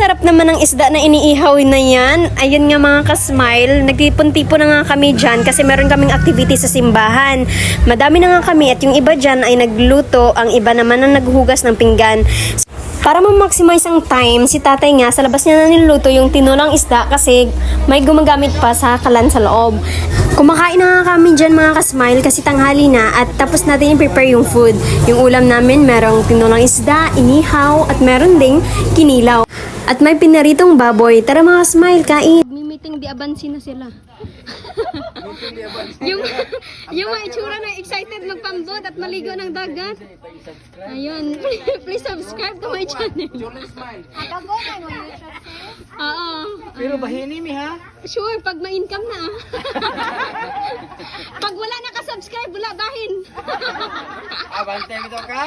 sarap naman ng isda na iniihaw na yan. Ayun nga mga kasmile, nagtipon-tipon na nga kami dyan kasi meron kaming activity sa simbahan. Madami na nga kami at yung iba dyan ay nagluto, ang iba naman ang naghugas ng pinggan. Para ma-maximize ang time, si tatay nga sa labas niya na niluto yung tinulang isda kasi may gumagamit pa sa kalan sa loob. Kumakain na nga kami dyan mga kasmile kasi tanghali na at tapos natin i-prepare yung food. Yung ulam namin merong tinulang isda, inihaw at meron ding kinilaw. At may pinaritong baboy. Tara mga smile, kain! Di abansi na sila. yung yung mga itsura na excited magpambot at maligo ng dagat. Ayun, please subscribe to my channel. Oo. Pero bahini mi ha? Sure, pag may income na. pag wala nakasubscribe, wala bahin. Abante bitaw ka?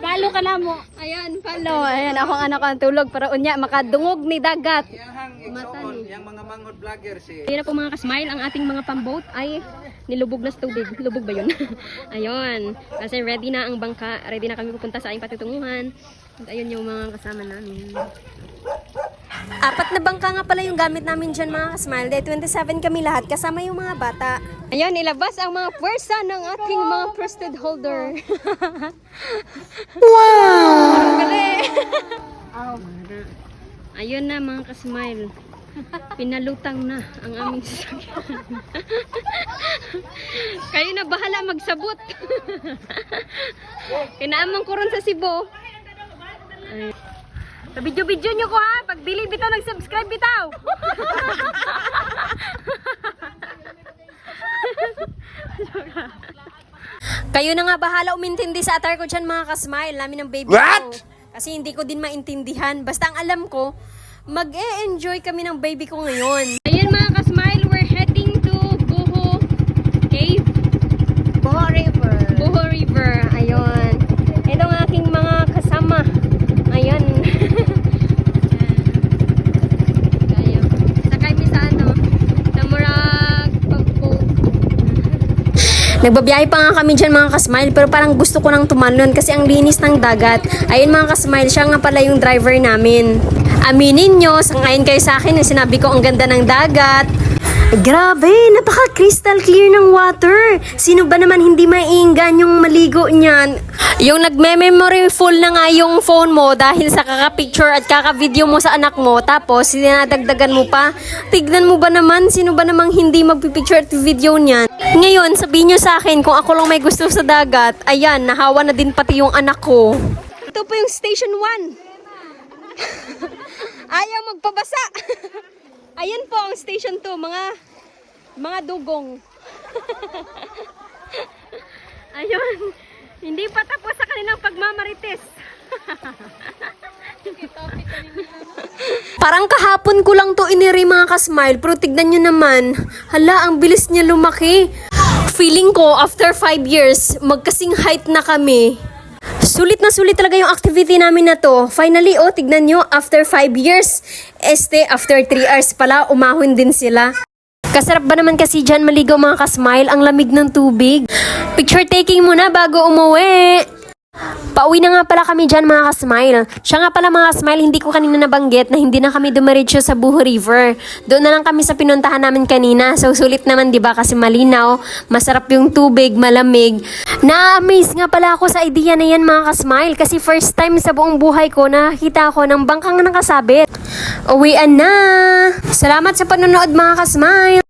Follow ka na mo. Ayan, follow. Ayan, akong anak ang tulog para unya makadungog ni dagat. Yang igsoon, yang mga manghod vlogger si Hindi na po mga kasmile, ang ating mga pamboat ay nilubog na sa tubig. Lubog ba yun? ayun. Kasi ready na ang bangka. Ready na kami pupunta sa aming patutunguhan. At ayun yung mga kasama namin. Apat na bangka nga pala yung gamit namin dyan mga kasmile. Dahil 27 kami lahat kasama yung mga bata. Ayan, ilabas ang mga pwersa ng ating mga trusted holder. wow! Ayun na mga kasmile. Pinalutang na ang aming sasakyan. Kayo na bahala magsabot. Kinaamang ko ron sa Cebu. Ay. Sa video-video nyo ko ha. Pag dili bitaw nag-subscribe bitaw. Kayo na nga bahala umintindi sa atar ko dyan mga kasmile namin ng baby What? ko. Kasi hindi ko din maintindihan. Basta ang alam ko, mag-e-enjoy kami ng baby ko ngayon. Ayan mga kasmile, we're heading to Boho Cave. Boho River. Boho River. Ayun. Ito ang aking mga kasama. Ayan. Tayo. Sakay mi sa ano? Sa Murag pag-boat. Nagbabiyahe pa nga kami dyan mga kasmile pero parang gusto ko nang tumalon kasi ang linis ng dagat. Ayun mga kasmile, siya nga pala yung driver namin. Aminin nyo, sangayin kayo sa akin na sinabi ko ang ganda ng dagat. Grabe, napaka crystal clear ng water. Sino ba naman hindi maiinggan yung maligo niyan? Yung nagme-memory full na nga yung phone mo dahil sa kaka-picture at kaka-video mo sa anak mo tapos sinadagdagan mo pa. Tignan mo ba naman, sino ba namang hindi magpipicture at video niyan? Ngayon, sabihin nyo sa akin kung ako lang may gusto sa dagat, ayan, nahawa na din pati yung anak ko. Ito po yung station 1. Ayaw magpabasa. Ayan po ang station 2, mga mga dugong. Ayun. Hindi pa tapos sa kanilang pagmamarites. Parang kahapon ko lang to iniri mga kasmile, pero tignan nyo naman. Hala, ang bilis niya lumaki. Feeling ko, after 5 years, magkasing height na kami. Sulit na sulit talaga yung activity namin na to. Finally, oh, tignan nyo, after 5 years, este, after 3 hours pala, umahon din sila. Kasarap ba naman kasi dyan maligaw mga kasmile, ang lamig ng tubig. Picture taking muna bago umuwi. Pauwi na nga pala kami dyan mga kasmile. Siya nga pala mga kasmile, hindi ko kanina nabanggit na hindi na kami dumiretso sa Buho River. Doon na lang kami sa pinuntahan namin kanina. So sulit naman 'di ba kasi malinaw, masarap yung tubig, malamig. Na-amaze nga pala ako sa idea na yan mga kasmile kasi first time sa buong buhay ko nakakita ako ng bangkang nakasabit. Uwian na! Salamat sa panonood mga kasmile!